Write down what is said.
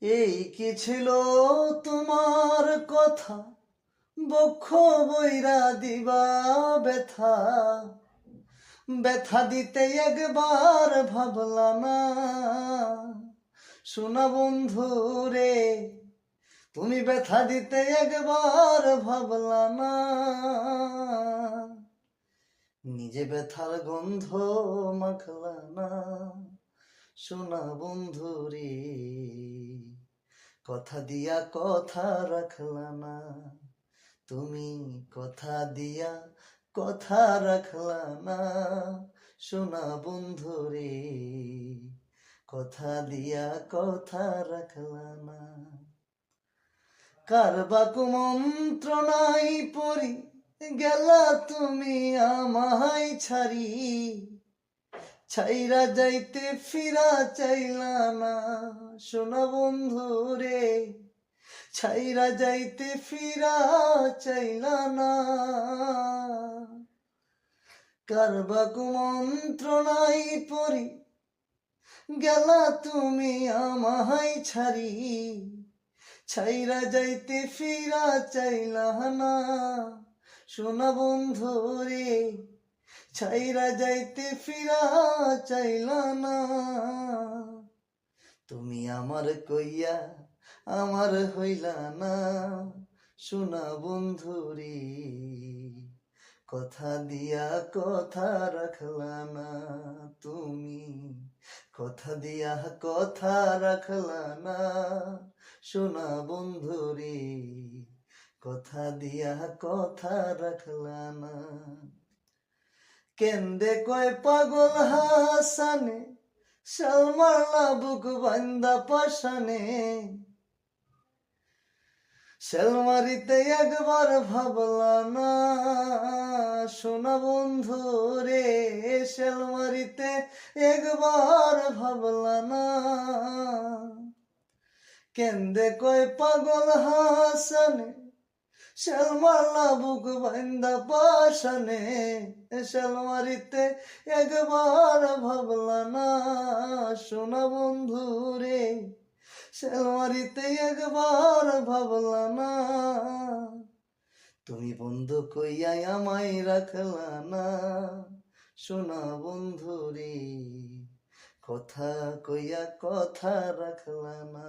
এই কি ছিল তোমার কথা? বক্ষ বৈরা দিবা ব্যথা। ব্যথা দিতে একবার ভাবলা না। শোনা বন্ধু রে, তুমি ব্যথা দিতে একবার ভাবলা না। নিজে ব্যথার গন্ধ মাখলা না। শোনা বন্ধু রে। কথা দিয়া কথা রাখলা না। তুমি কথা দিয়া কথা রাখলা না। শোনা বন্ধু রে, কথা দিয়া কথা রাখলা না। কারবা কুমন্ত্রণাই পরি গেলা তুমি আমায় ছাড়ি। ছাইরা যাইতে ফিরা চাইলা না। শোনা বন্ধু রে, ছাইরা যাইতে ফিরা চাইলা না। কারবা কুমন্ত্রণাই পরি গেলা তুমি আমায় ছাড়ি। ছাইরা যাইতে ফিরা চাইলা না। শোনা বন্ধু রে ছাইরা যাইতে ফিরা চাইলা না। তুমি আমার কইয়া আমার হইলা না। শোনা বন্ধু রে কথা দিয়া কথা রাখলা না তুমি। কথা দিয়া কথা রাখলা না, শোনা বন্ধু রে কথা দিয়া কথা রাখলা না। কেন্দে কয় পাগল হাসানে? শালমারলা বুক বান্দা পাশানে শালমারিতে একবার ভাবলা, না শোনা বন্ধু রে শালমারিতে একবার ভাবলা, না। কেন্দে কয় পাগল হাসানে শালমারলা বুক বান্দা পাশানে শালমারিতে একবার ভাবলা না শোনা বন্ধু রে শালমারিতে একবার ভাবলা না তুমি বন্ধু কইয়াই আমায় রাখলা না শোনা বন্ধু রে কথা কইয়া কথা রাখলা না